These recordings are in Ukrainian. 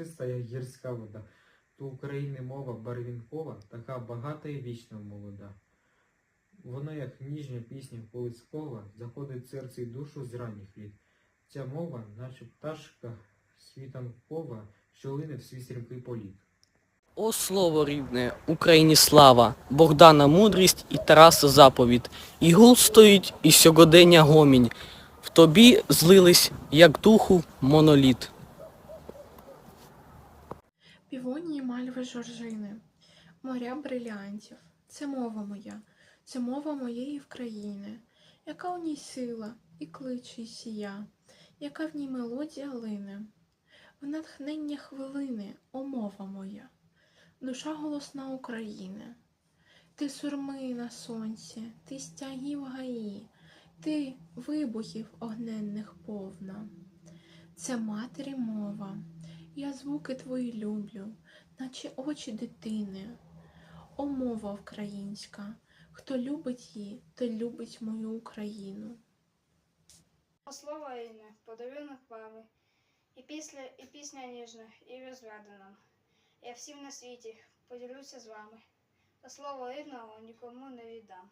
чиста, як гірська вода. То України мова барвінкова, така багата і вічна молода. Вона, як ніжня пісня колискова, заходить в серце і душу з ранніх літ. Ця мова, наче пташка світанкова, що лине в свій стрімкий політ. О слово рідне, Україні слава, Богдана мудрість і Тараса заповідь. І гул стоїть, і сьогодення гомінь. В тобі злились, як духу, моноліт. Півонії мальви жоржини, моря брилянтів. Це мова моя, це мова моєї вкраїни, яка у ній сила і кличе сія, яка в ній мелодія лине, в натхнення хвилини, о мова моя, душа голосна України. Ти сурми на сонці, ти стягів гаї, ти вибухів огненних повна. Це матері мова. Я звуки твої люблю, наче очі дитини. О, мова українська, хто любить її, той любить мою Україну. Слово Інне, подарунок мами, і після, і пісня ніжна, і розведена. Я всім на світі поділюся з вами, та слово рідного нікому не віддам.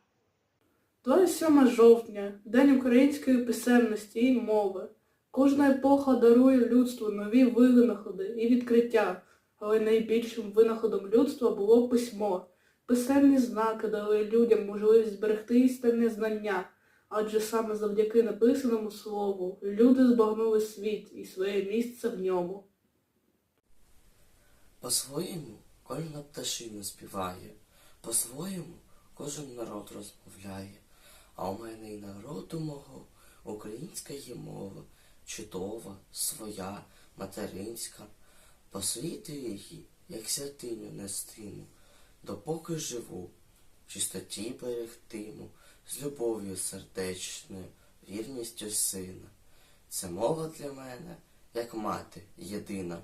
27 жовтня День української писемності і мови. Кожна епоха дарує людству нові винаходи і відкриття, але найбільшим винаходом людства було письмо. Писемні знаки дали людям можливість зберегти істинне знання, адже саме завдяки написаному слову люди збагнули світ і своє місце в ньому. По-своєму кожна пташина співає, по-своєму кожен народ розмовляє. А у мене і народу мого українська є мова, чудова, своя, материнська. Посвіту її, як святиню нестиму, допоки живу, в чистоті берегтиму, з любов'ю сердечною, вірністю сина. Це мова для мене, як мати єдина.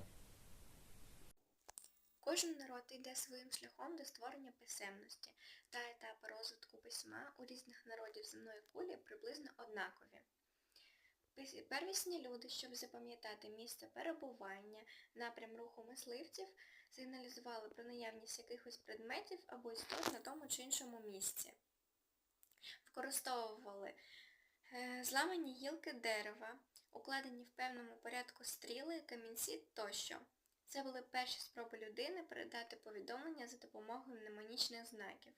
Кожен народ йде своїм шляхом до створення писемності, та етапи розвитку письма у різних народів земної кулі приблизно однакові. Первісні люди, щоб запам'ятати місце перебування, напрям руху мисливців, сигналізували про наявність якихось предметів або істот на тому чи іншому місці. Використовували е, зламані гілки дерева, укладені в певному порядку стріли, камінці тощо. Це були перші спроби людини передати повідомлення за допомогою мнемонічних знаків.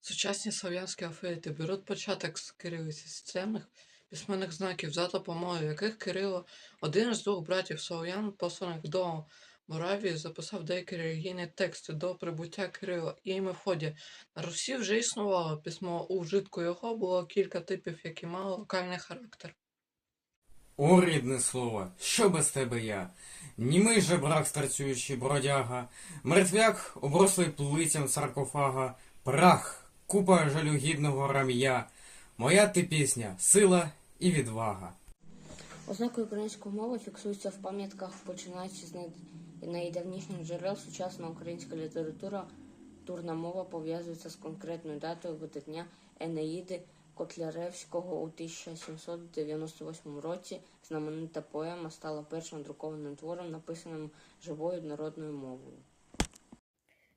Сучасні слов'янські алфавіти беруть початок з кирилиці системних письменних знаків, за допомогою яких Кирило, один з двох братів слов'ян, посланих до Моравії, записав деякі релігійні тексти до прибуття Кирила і Мефодія. На Русі вже існувало письмо, у вжитку його було кілька типів, які мали локальний характер. О, рідне слово, що без тебе я? Німий жебрак старцюючий бродяга, мертвяк, оброслий плицям саркофага, прах, купа жалюгідного рам'я. Моя ти пісня, сила і відвага. Ознаки української мови фіксуються в пам'ятках, починаючи з най- найдавнішніх джерел сучасна українська література. Турна мова пов'язується з конкретною датою видання Енеїди Котляревського у 1798 році. Знаменита поема стала першим друкованим твором, написаним живою народною мовою.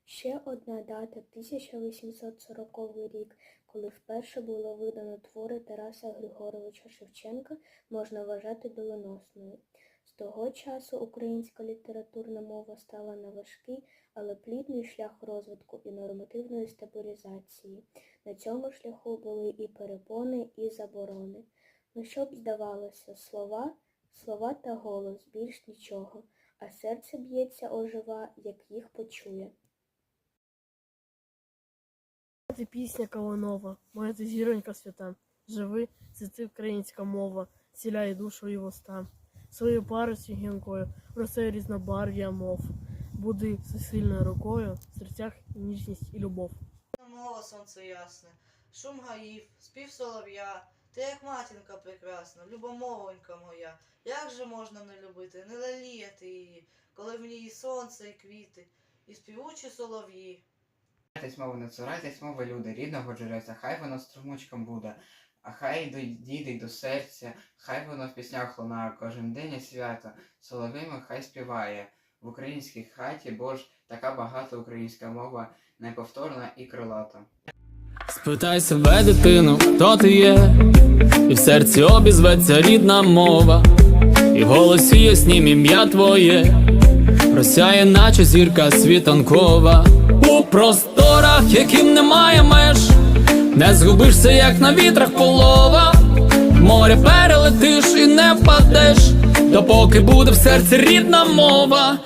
Ще одна дата 1840 рік, коли вперше було видано твори Тараса Григоровича Шевченка, можна вважати доленосною. З того часу українська літературна мова стала на важкий, але плідний шлях розвитку і нормативної стабілізації. На цьому шляху були і перепони, і заборони. Ну що б здавалося, слова, слова та голос більш нічого, а серце б'ється ожива, як їх почує. Це пісня Каланова, моя ти зіронька свята. Живи, це українська мова, сіляє душу і вуста. Своєю паростю гінкою росте різнобарв'я мов. Буди всесильною рукою, в серцях ніжність і любов. Мова сонце ясне, шум гаїв, спів солов'я, ти як матінка прекрасна, любомовонька моя. Як же можна не любити, не леліяти її, коли в ній і сонце, і квіти, і співучі солов'ї. Цурайтесь мови, не цурайтесь мови, люди, рідного джерельця, хай воно струмочком буде. а хай дійде до серця, хай воно в піснях лунає кожен день і свято, соловими хай співає. В українській хаті, бо ж така багата українська мова, неповторна і крилата. Спитай себе, дитину, хто ти є, і в серці обізветься рідна мова, і в голосі яснім ім'я твоє, просяє, наче зірка світанкова, у просторах, яким немає меж, не згубишся, як на вітрах полова, море перелетиш і не впадеш, допоки буде в серці рідна мова.